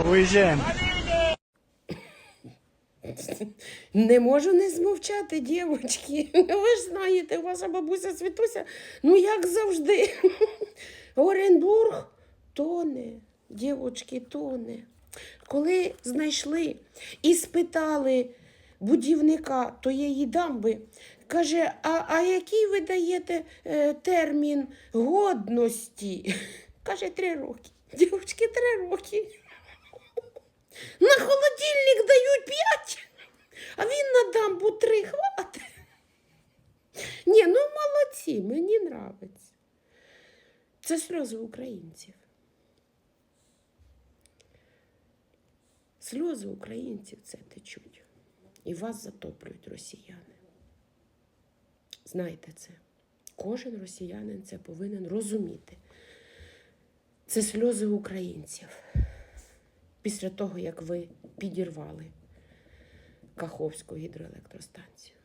Виїжджаємо. Не можу не змовчати, дівчатки. Ви ж знаєте, ваша бабуся Світуся, ну як завжди. Оренбург тоне, дівчатки, тоне. Коли знайшли і спитали будівника тієї дамби, каже, а, а який ви даєте е, термін годності? Каже, три роки. Дівчатки, три роки. На холодильник дають п'ять, а він на дамбу три хватить. Ні, ну молодці, мені нравиться. Це сльози українців. Сльози українців це течуть. І вас затоплюють росіяни. Знайте це. Кожен росіянин це повинен розуміти. Це сльози українців після того, як ви підірвали Каховську гідроелектростанцію.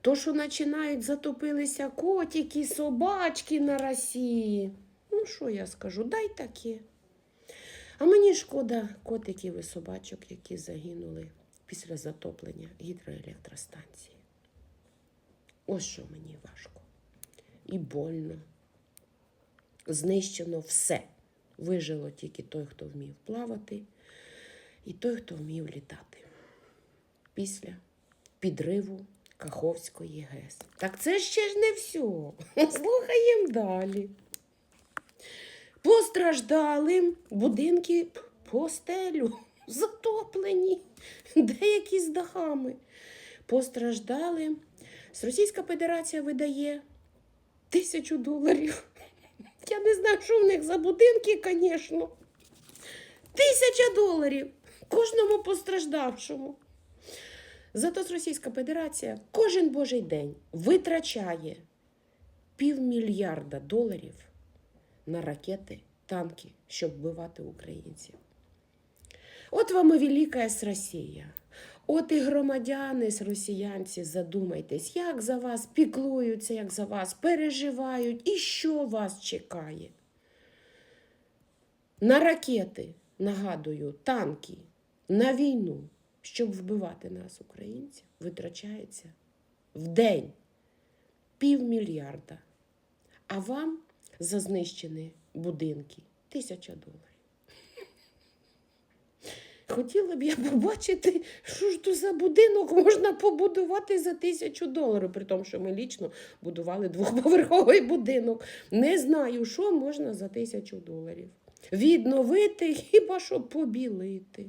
То, що починають затопилися котики, собачки на Росії. Ну, що я скажу, дай таке. А мені шкода котиків і собачок, які загинули після затоплення гідроелектростанції. Ось що мені важко. І больно. Знищено все. Вижило тільки той, хто вмів плавати, і той, хто вмів літати. Після підриву Каховської ГЕС. Так це ще ж не все. Слухаємо далі. Постраждали будинки п- по стелю, затоплені, деякі з дахами. Постраждали. Російська Федерація видає тисячу доларів. Я не знаю, що в них за будинки, звісно. Тисяча доларів кожному постраждавшому. Зато Російська Федерація кожен божий день витрачає півмільярда доларів на ракети, танки, щоб вбивати українців. От вам і велика з Росія. От і громадяни росіянці, задумайтесь, як за вас піклуються, як за вас переживають і що вас чекає. На ракети, нагадую, танки, на війну, щоб вбивати нас, українців, витрачається в день півмільярда. А вам за знищені будинки тисяча доларів. Хотіла б я побачити, що ж то за будинок можна побудувати за тисячу доларів, при тому, що ми лічно будували двохповерховий будинок. Не знаю, що можна за тисячу доларів. Відновити хіба що побілити.